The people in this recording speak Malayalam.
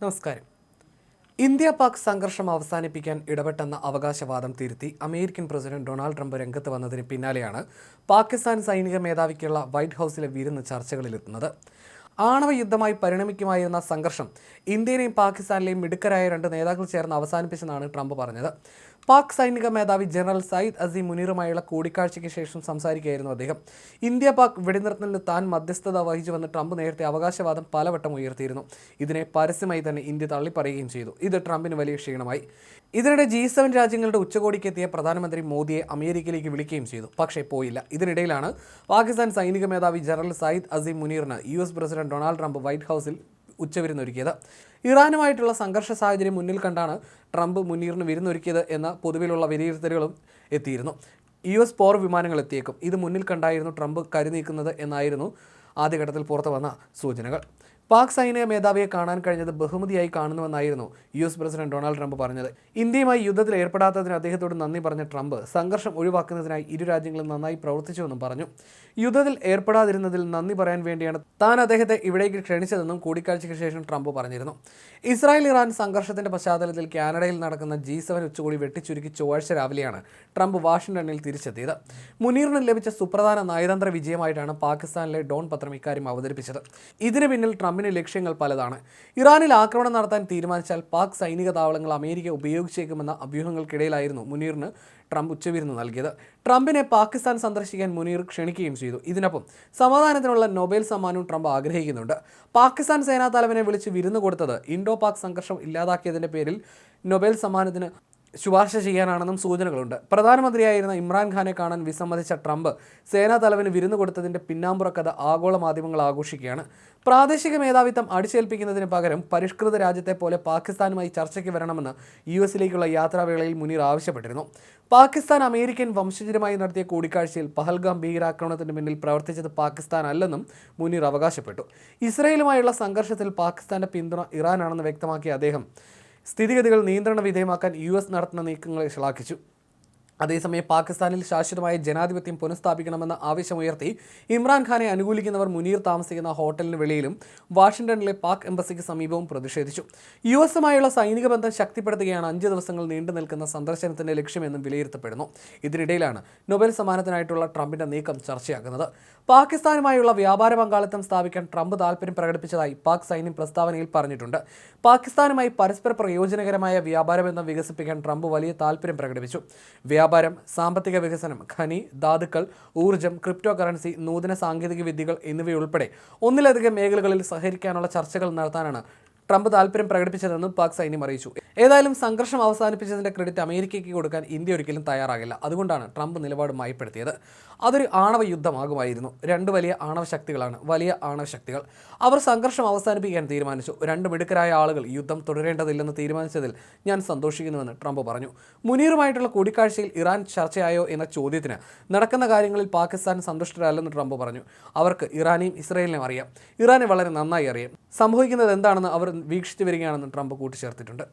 നമസ്കാരം. ഇന്ത്യ പാക് സംഘർഷം അവസാനിപ്പിക്കാൻ ഇടപെട്ടെന്ന അവകാശവാദം തിരുത്തി അമേരിക്കൻ പ്രസിഡന്റ് ഡൊണാൾഡ് ട്രംപ് രംഗത്ത് വന്നതിന് പിന്നാലെയാണ് പാകിസ്ഥാൻ സൈനിക മേധാവിക്കുള്ള വൈറ്റ് ഹൗസിലെ വിരുന്ന് ചർച്ചകളിലെത്തുന്നത്. ആണവ യുദ്ധമായി പരിണമിക്കുമായിരുന്ന സംഘർഷം ഇന്ത്യയിലെയും പാകിസ്ഥാനിലെയും മിടുക്കരായ രണ്ട് നേതാക്കൾ ചേർന്ന് അവസാനിപ്പിച്ചെന്നാണ് ട്രംപ് പറഞ്ഞത്. പാക് സൈനിക മേധാവി ജനറൽ സയ്യിദ് അസീം മുനീറുമായുള്ള കൂടിക്കാഴ്ചയ്ക്ക് ശേഷം സംസാരിക്കുകയായിരുന്നു അദ്ദേഹം. ഇന്ത്യ പാക് വെടിനിർത്തലിന് താൻ മധ്യസ്ഥത വഹിച്ചുവെന്ന് ട്രംപ് നേരത്തെ അവകാശവാദം പലവട്ടം ഉയർത്തിയിരുന്നു. ഇതിനെ പരസ്യമായി തന്നെ ഇന്ത്യ തള്ളിപ്പറയുകയും ചെയ്തു. ഇത് ട്രംപിന് വലിയ ക്ഷീണമായി. ഇതിനിടെ ജി സെവൻ രാജ്യങ്ങളുടെ ഉച്ചകോടിക്ക് എത്തിയ പ്രധാനമന്ത്രി മോദിയെ അമേരിക്കയിലേക്ക് വിളിക്കുകയും ചെയ്തു. പക്ഷേ പോയില്ല. ഇതിനിടയിലാണ് പാകിസ്ഥാൻ സൈനിക മേധാവി general Syed Asim മുനീറിന് U S president Donald Trump White ഹൗസിൽ ഉച്ചവിരുന്നൊരുക്കിയത്. ഇറാനുമായിട്ടുള്ള സംഘർഷ സാഹചര്യം മുന്നിൽ കണ്ടാണ് ട്രംപ് മുനീറിന് വിരുന്നൊരുക്കിയത് എന്ന പൊതുവിലുള്ള വിലയിരുത്തലുകളും എത്തിയിരുന്നു. യു എസ് പോർ വിമാനങ്ങൾ എത്തിയേക്കും. ഇത് മുന്നിൽ കണ്ടായിരുന്നു ട്രംപ് കരുനീക്കുന്നത് എന്നായിരുന്നു ആദ്യഘട്ടത്തിൽ പുറത്തു വന്ന സൂചനകൾ. പാക് സൈനിക മേധാവിയെ കാണാൻ കഴിഞ്ഞത് ബഹുമതിയായി കാണുന്നുവെന്നായിരുന്നു U S president Donald Trump പറഞ്ഞത്. ഇന്ത്യയുമായി യുദ്ധത്തിൽ ഏർപ്പെടാത്തതിന് അദ്ദേഹത്തോട് നന്ദി പറഞ്ഞ ട്രംപ് സംഘർഷം ഒഴിവാക്കുന്നതിനായി ഇരു രാജ്യങ്ങളും നന്നായി പ്രവർത്തിച്ചുവെന്നും പറഞ്ഞു. യുദ്ധത്തിൽ ഏർപ്പെടാതിരുന്നതിൽ നന്ദി പറയാൻ വേണ്ടിയാണ് താൻ അദ്ദേഹത്തെ ഇവിടേക്ക് ക്ഷണിച്ചതെന്നും കൂടിക്കാഴ്ചയ്ക്ക് ശേഷം ട്രംപ് പറഞ്ഞിരുന്നു. ഇസ്രായേൽ ഇറാൻ സംഘർഷത്തിന്റെ പശ്ചാത്തലത്തിൽ കാനഡയിൽ നടക്കുന്ന ജി സെവൻ ഉച്ചകോടി വെട്ടിച്ചുരുക്കി ചൊവ്വാഴ്ച രാവിലെയാണ് ട്രംപ് വാഷിംഗ്ടണിൽ തിരിച്ചെത്തിയത്. മുനീറിന് ലഭിച്ച സുപ്രധാന നയതന്ത്ര വിജയമായിട്ടാണ് പാകിസ്ഥാനിലെ ഡോൺ പത്രം ഇക്കാര്യം അവതരിപ്പിച്ചത്. ഇതിന് പിന്നിൽ ട്രംപിന് ലക്ഷ്യങ്ങൾ പലതാണ്. ഇറാനിൽ ആക്രമണം നടത്താൻ തീരുമാനിച്ചാൽ പാക് സൈനിക താവളങ്ങൾ അമേരിക്ക ഉപയോഗിച്ചേക്കുമെന്ന അഭ്യൂഹങ്ങൾക്കിടയിലായിരുന്നു മുനീറിന് ട്രംപ് ഉച്ചവിരുന്ന് നൽകിയത്. ട്രംപിനെ പാകിസ്ഥാൻ സന്ദർശിക്കാൻ മുനീർ ക്ഷണിക്കുകയും ചെയ്തു. ഇതിനൊപ്പം സമാധാനത്തിനുള്ള നൊബേൽ സമ്മാനവും ട്രംപ് ആഗ്രഹിക്കുന്നുണ്ട്. പാകിസ്ഥാൻ സേനാ തലവനെ വിളിച്ച് വിരുന്ന് കൊടുത്തത് ഇൻഡോ പാക് സംഘർഷം ഇല്ലാതാക്കിയതിന്റെ പേരിൽ നൊബേൽ സമ്മാനത്തിന് ശുപാർശ ചെയ്യാനാണെന്നും സൂചനകളുണ്ട്. പ്രധാനമന്ത്രിയായിരുന്ന ഇമ്രാൻഖാനെ കാണാൻ വിസമ്മതിച്ച ട്രംപ് സേനാ തലവന് വിരുന്ന് കൊടുത്തതിന്റെ പിന്നാമ്പുറ കഥ ആഗോള മാധ്യമങ്ങൾ ആഘോഷിക്കുകയാണ്. പ്രാദേശിക മേധാവിത്വം അടിച്ചേൽപ്പിക്കുന്നതിന് പകരം പരിഷ്കൃത രാജ്യത്തെ പോലെ പാകിസ്ഥാനുമായി ചർച്ചയ്ക്ക് വരണമെന്ന് യു എസിലേക്കുള്ള യാത്രാവേളയിൽ മുനീർ ആവശ്യപ്പെട്ടിരുന്നു. പാകിസ്ഥാൻ അമേരിക്കൻ വംശജരുമായി നടത്തിയ കൂടിക്കാഴ്ചയിൽ പഹൽഗാം ഭീകരാക്രമണത്തിന് പിന്നിൽ പ്രവർത്തിച്ചത് പാകിസ്ഥാൻ അല്ലെന്നും മുനീർ അവകാശപ്പെട്ടു. ഇസ്രയേലുമായുള്ള സംഘർഷത്തിൽ പാകിസ്ഥാന്റെ പിന്തുണ ഇറാനാണെന്ന് വ്യക്തമാക്കിയ അദ്ദേഹം സ്ഥിതിഗതികൾ നിയന്ത്രണ വിധേയമാക്കാൻ യു എസ് നടത്തുന്ന നീക്കങ്ങളെ ശ്ലാഘിച്ചു അതേസമയം പാകിസ്ഥാനിൽ ശാശ്വതമായ ജനാധിപത്യം പുനഃസ്ഥാപിക്കണമെന്ന ആവശ്യമുയർത്തി ഇമ്രാൻഖാനെ അനുകൂലിക്കുന്നവർ മുനീർ താമസിക്കുന്ന ഹോട്ടലിന് വെളിയിലും വാഷിംഗ്ടണിലെ പാക് എംബസിക്ക് സമീപവും പ്രതിഷേധിച്ചു. യു എസുമായുള്ള സൈനിക ബന്ധം ശക്തിപ്പെടുത്തുകയാണ് അഞ്ച് ദിവസങ്ങൾ നീണ്ടു നിൽക്കുന്ന സന്ദർശനത്തിന്റെ ലക്ഷ്യമെന്നും വിലയിരുത്തപ്പെടുന്നു. ഇതിനിടയിലാണ് നൊബേൽ സമ്മാനത്തിനായിട്ടുള്ള ട്രംപിന്റെ നീക്കം ചർച്ചയാകുന്നത്. പാകിസ്ഥാനുമായുള്ള വ്യാപാര പങ്കാളിത്തം സ്ഥാപിക്കാൻ ട്രംപ് താൽപ്പര്യം പ്രകടിപ്പിച്ചതായി പാക് സൈന്യം പ്രസ്താവനയിൽ പറഞ്ഞിട്ടുണ്ട്. പാകിസ്ഥാനുമായി പരസ്പര പ്രയോജനകരമായ വ്യാപാര ബന്ധം വികസിപ്പിക്കാൻ ട്രംപ് വലിയ താൽപ്പര്യം പ്രകടിപ്പിച്ചു. വ്യാപാരം സാമ്പത്തിക വികസനം ഖനി ധാതുക്കൾ ഊർജം ക്രിപ്റ്റോ കറൻസി നൂതന സാങ്കേതിക വിദ്യകൾ എന്നിവയുൾപ്പെടെ ഒന്നിലധികം മേഖലകളിൽ സഹകരിക്കാനുള്ള ചർച്ചകൾ നടത്താനാണ് ട്രംപ് താല്പര്യം പ്രകടിപ്പിച്ചതെന്നും പാക് സൈന്യം അറിയിച്ചു. ഏതായാലും സംഘർഷം അവസാനിപ്പിച്ചതിന്റെ ക്രെഡിറ്റ് അമേരിക്കയ്ക്ക് കൊടുക്കാൻ ഇന്ത്യ ഒരിക്കലും തയ്യാറാകില്ല. അതുകൊണ്ടാണ് ട്രംപ് നിലപാട് മയപ്പെടുത്തിയത്. അതൊരു ആണവ യുദ്ധമാകുമായിരുന്നു. രണ്ട് വലിയ ആണവ ശക്തികളാണ്. വലിയ ആണവ ശക്തികൾ. അവർ സംഘർഷം അവസാനിപ്പിക്കാൻ തീരുമാനിച്ചു. രണ്ട് മിടുക്കരായ ആളുകൾ യുദ്ധം തുടരേണ്ടതില്ലെന്ന് തീരുമാനിച്ചതിൽ ഞാൻ സന്തോഷിക്കുന്നുവെന്ന് ട്രംപ് പറഞ്ഞു. മുനീറുമായിട്ടുള്ള കൂടിക്കാഴ്ചയിൽ ഇറാൻ ചർച്ചയായോ എന്ന ചോദ്യത്തിന് നടക്കുന്ന കാര്യങ്ങളിൽ പാകിസ്ഥാൻ സന്തുഷ്ടരല്ലെന്ന് ട്രംപ് പറഞ്ഞു. അവർക്ക് ഇറാനെയും ഇസ്രയേലിനെയും അറിയാം. ഇറാനെ വളരെ നന്നായി അറിയാം. സംഭവിക്കുന്നത് എന്താണെന്ന് അവർ വീക്ഷിച്ചു വരികയാണെന്ന് ട്രംപ് കൂട്ടിച്ചേർത്തിട്ടുണ്ട്.